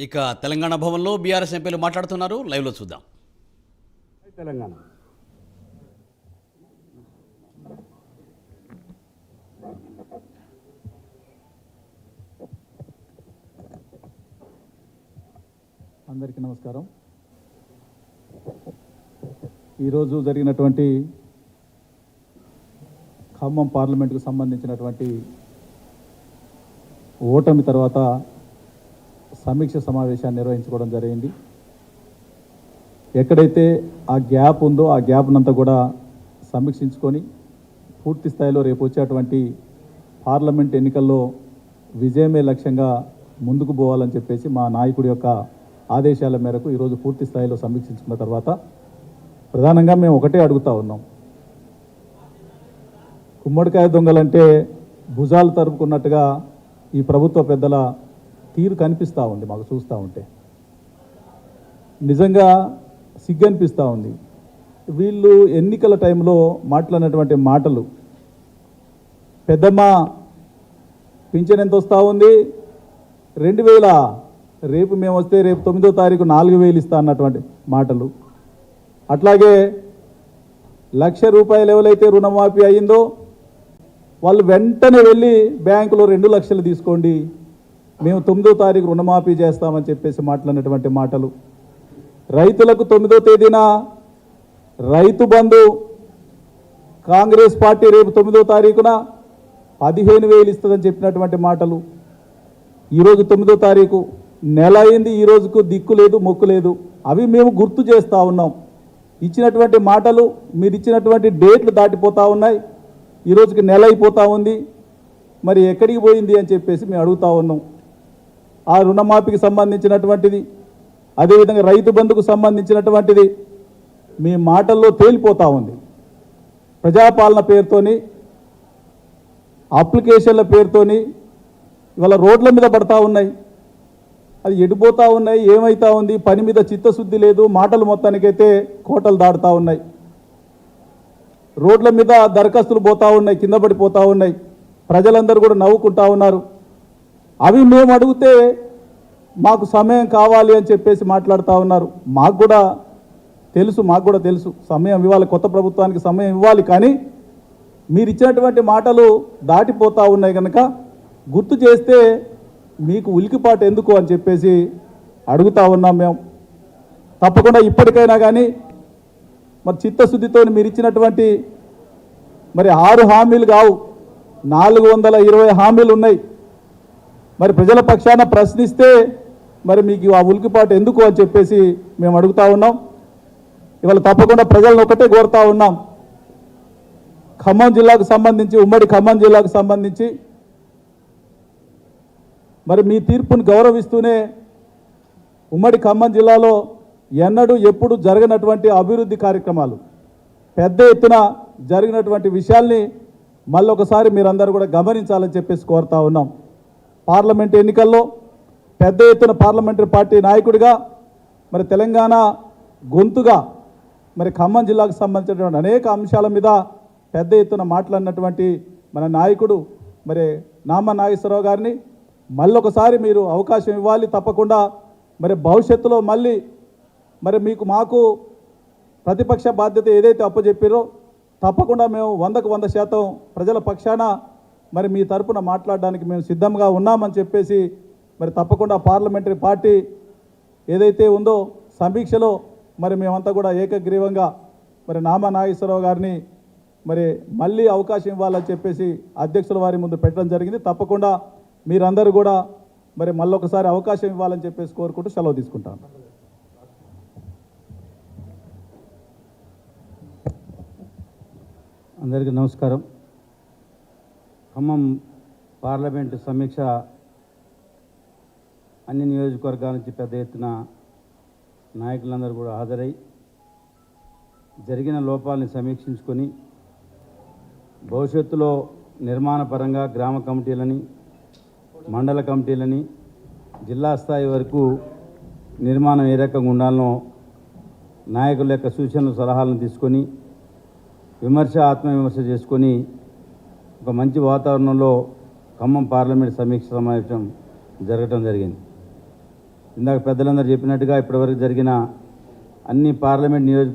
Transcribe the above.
ఇక తెలంగాణ భవన్లో బీఆర్ఎస్ ఎంపీలు మాట్లాడుతున్నారు. లైవ్లో చూద్దాం. తెలంగాణ. అందరికీ నమస్కారం. ఈరోజు జరిగినటువంటి ఖమ్మం పార్లమెంటుకు సంబంధించినటువంటి ఓటమి తర్వాత సమీక్ష సమావేశాన్ని నిర్వహించుకోవడం జరిగింది. ఎక్కడైతే ఆ గ్యాప్ ఉందో ఆ గ్యాప్నంతా కూడా సమీక్షించుకొని పూర్తి స్థాయిలో రేపు వచ్చేటువంటి పార్లమెంట్ ఎన్నికల్లో విజయమే లక్ష్యంగా ముందుకు పోవాలని చెప్పేసి మా నాయకుడి యొక్క ఆదేశాల మేరకు ఈరోజు పూర్తి స్థాయిలో సమీక్షించుకున్న తర్వాత ప్రధానంగా మేము ఒకటే అడుగుతా ఉన్నాం. గుమ్మడికాయ దొంగలంటే భుజాలు తరుపుకున్నట్టుగా ఈ ప్రభుత్వ పెద్దల తీరు కనిపిస్తూ ఉంది మాకు చూస్తూ ఉంటే. నిజంగా సిగ్గు అనిపిస్తూ ఉంది. వీళ్ళు ఎన్నికల టైంలో మాట్లాడినటువంటి మాటలు పెద్దమ్మ పింఛన్ ఎంత వస్తూ ఉంది? రెండు వేల రేపు మేము వస్తే రేపు తొమ్మిదో తారీఖు నాలుగు వేలు ఇస్తా అన్నటువంటి మాటలు. అట్లాగే లక్ష రూపాయలు ఎవరైతే రుణమాఫీ అయిందో వాళ్ళు వెంటనే వెళ్ళి బ్యాంకులో రెండు లక్షలు తీసుకోండి. మేము తొమ్మిదో తారీఖు రుణమాఫీ చేస్తామని చెప్పేసి మాట్లాడినటువంటి మాటలు. రైతులకు తొమ్మిదో తేదీన రైతు బంధు కాంగ్రెస్ పార్టీ రేపు తొమ్మిదో తారీఖున పదిహేను వేలు ఇస్తుందని చెప్పినటువంటి మాటలు. ఈరోజు తొమ్మిదో తారీఖు నెల అయింది ఈ రోజుకు దిక్కు లేదు మొక్కు లేదు. అవి మేము గుర్తు చేస్తూ ఉన్నాం. ఇచ్చినటువంటి మాటలు మీరు ఇచ్చినటువంటి డేట్లు దాటిపోతూ ఉన్నాయి. ఈ రోజుకి నెల అయిపోతూ ఉంది. మరి ఎక్కడికి పోయింది అని చెప్పేసి మేము అడుగుతా ఉన్నాం. ఆ రుణమాఫీకి సంబంధించినటువంటిది అదేవిధంగా రైతు బంధుకు సంబంధించినటువంటిది మీ మాటల్లో తేలిపోతూ ఉంది. ప్రజాపాలన పేరుతోని అప్లికేషన్ల పేరుతోని ఇవాళ రోడ్ల మీద పడతా ఉన్నాయి. అది ఎడిపోతూ ఉన్నాయి ఏమవుతా ఉంది పని మీద చిత్తశుద్ధి లేదు మాటలు మొత్తానికైతే కోటలు దాడుతూ ఉన్నాయి. రోడ్ల మీద దరఖాస్తులు పోతూ ఉన్నాయి కింద పడిపోతూ ఉన్నాయి. ప్రజలందరూ కూడా నవ్వుకుంటా ఉన్నారు. అవి మేము అడిగితే మాకు సమయం కావాలి అని చెప్పేసి మాట్లాడుతూ ఉన్నారు. మాకు కూడా తెలుసు మాకు కూడా తెలుసు. సమయం ఇవ్వాలి కొత్త ప్రభుత్వానికి సమయం ఇవ్వాలి కానీ మీరు ఇచ్చినటువంటి మాటలు దాటిపోతూ ఉన్నాయి కనుక గుర్తు చేస్తే మీకు ఉలికిపాటు ఎందుకు అని చెప్పేసి అడుగుతూ ఉన్నాం మేము. తప్పకుండా ఇప్పటికైనా కానీ మరి చిత్తశుద్ధితో మీరు ఇచ్చినటువంటి మరి ఆరు హామీలు కావు. నాలుగు వందల ఇరవై హామీలు ఉన్నాయి. మరి ప్రజల పక్షాన ప్రశ్నిస్తే మరి మీకు ఆ ఉలికిపాటు ఎందుకు అని చెప్పేసి మేము అడుగుతా ఉన్నాం. ఇవాళ తప్పకుండా ప్రజలను ఒకటే కోరుతా ఉన్నాం. ఖమ్మం జిల్లాకు సంబంధించి ఉమ్మడి ఖమ్మం జిల్లాకు సంబంధించి మరి మీ తీర్పును గౌరవిస్తూనే ఉమ్మడి ఖమ్మం జిల్లాలో ఎన్నడూ ఎప్పుడు జరగనటువంటి అభివృద్ధి కార్యక్రమాలు పెద్ద ఎత్తున జరిగినటువంటి విషయాల్ని మళ్ళొకసారి మీరందరూ కూడా గమనించాలని చెప్పేసి కోరుతా ఉన్నాం. పార్లమెంట్ ఎన్నికల్లో పెద్ద ఎత్తున పార్లమెంటరీ పార్టీ నాయకుడిగా మరి తెలంగాణ గొంతుగా మరి ఖమ్మం జిల్లాకు సంబంధించినటువంటి అనేక అంశాల మీద పెద్ద ఎత్తున మాట్లాడినటువంటి మన నాయకుడు మరి నామ నాగేశ్వరరావు గారిని మళ్ళొకసారి మీరు అవకాశం ఇవ్వాలి తప్పకుండా. మరి భవిష్యత్తులో మళ్ళీ మరి మీకు మాకు ప్రతిపక్ష బాధ్యత ఏదైతే అప్పచెప్పారో తప్పకుండా మేము వందకు వంద శాతం ప్రజల పక్షాన మరి మీ తరపున మాట్లాడడానికి మేము సిద్ధంగా ఉన్నామని చెప్పేసి మరి తప్పకుండా పార్లమెంటరీ పార్టీ ఏదైతే ఉందో సమీక్షలో మరి మేమంతా కూడా ఏకగ్రీవంగా మరి నామా నాగేశ్వరరావు గారిని మరి మళ్ళీ అవకాశం ఇవ్వాలని చెప్పేసి అధ్యక్షుల వారి ముందు పెట్టడం జరిగింది. తప్పకుండా మీరందరూ కూడా మరి మళ్ళొకసారి అవకాశం ఇవ్వాలని చెప్పేసి కోరుకుంటూ సెలవు తీసుకుంటాను. అందరికీ నమస్కారం. ఖమ్మం పార్లమెంటు సమీక్ష అన్ని నియోజకవర్గాల నుంచి పెద్ద ఎత్తున నాయకులందరూ కూడా హాజరై జరిగిన లోపాలని సమీక్షించుకొని భవిష్యత్తులో నిర్మాణపరంగా గ్రామ కమిటీలని మండల కమిటీలని జిల్లా స్థాయి వరకు నిర్మాణం ఏ రకంగా ఉండాలనో నాయకుల యొక్క సూచనలు సలహాలను తీసుకొని విమర్శ ఆత్మవిమర్శ చేసుకొని ఒక మంచి వాతావరణంలో ఖమ్మం పార్లమెంట్ సమీక్ష సమావేశం జరగటం జరిగింది. ఇందాక పెద్దలందరూ చెప్పినట్టుగా ఇప్పటివరకు జరిగిన అన్ని పార్లమెంట్ నియోజక